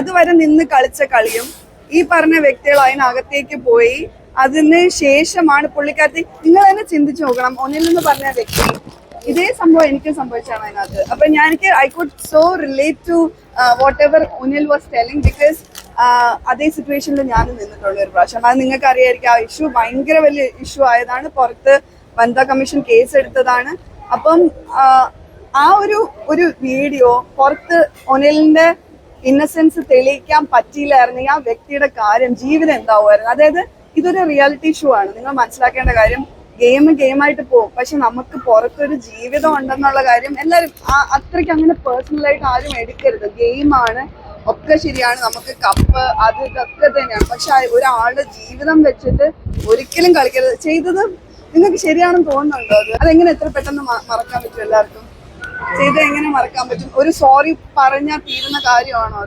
അതുവരെ നിന്ന് കളിച്ച കളിയും ഈ പറഞ്ഞ വ്യക്തികൾ അതിനകത്തേക്ക് പോയി. അതിന് ശേഷമാണ് പുള്ളിക്കാരത്തി നിങ്ങൾ തന്നെ ചിന്തിച്ചു നോക്കണം. ഒന്നിൽ നിന്ന് പറഞ്ഞ വ്യക്തി ഇതേ സംഭവം എനിക്ക് സംഭവിച്ചാണ് അതിനകത്ത്. അപ്പൊ ഞാൻ എനിക്ക് I could so relate to whatever Anil was telling because അതേ സിറ്റുവേഷനിൽ ഞാൻ നിന്നിട്ടുള്ള ഒരു പ്രാവശ്യം. അത് നിങ്ങൾക്ക് അറിയായിരിക്കും ആ ഇഷ്യൂ ഭയങ്കര വലിയ ഇഷ്യൂ ആയതാണ്. പുറത്ത് വനിതാ കമ്മീഷൻ കേസ് എടുത്തതാണ്. അപ്പം ആ, ആ ഒരു ഒരു വീഡിയോ പുറത്ത് ഒനിലിന്റെ ഇന്നസെൻസ് തെളിയിക്കാൻ പറ്റിയില്ലായിരുന്നെങ്കിൽ ആ വ്യക്തിയുടെ കാര്യം ജീവിതം എന്താവുമായിരുന്നു? അതായത് ഇതൊരു റിയാലിറ്റി ഷോ ആണ്. നിങ്ങൾ മനസ്സിലാക്കേണ്ട കാര്യം ഗെയിം ഗെയിമായിട്ട് പോകും. പക്ഷെ നമുക്ക് പുറത്തൊരു ജീവിതം ഉണ്ടെന്നുള്ള കാര്യം എല്ലാവരും അത്രയ്ക്ക് അങ്ങനെ പേഴ്സണലായിട്ട് ആരും എടുക്കരുത്. ഗെയിമാണ് ഒക്കെ ശരിയാണ്. നമുക്ക് കപ്പ് അത് ഇതൊക്കെ തന്നെയാണ്. പക്ഷെ ഒരാളുടെ ജീവിതം വെച്ചിട്ട് ഒരിക്കലും കളിക്കരുത്. ചെയ്തത് നിങ്ങൾക്ക് ശരിയാണെന്ന് തോന്നുന്നുണ്ടോ? അത്? അതെങ്ങനെ എത്ര പെട്ടെന്ന് മറക്കാൻ പറ്റും എല്ലാവർക്കും? ചെയ്ത് എങ്ങനെ മറക്കാൻ പറ്റും? ഒരു സോറി പറഞ്ഞാൽ തീരുന്ന കാര്യമാണോ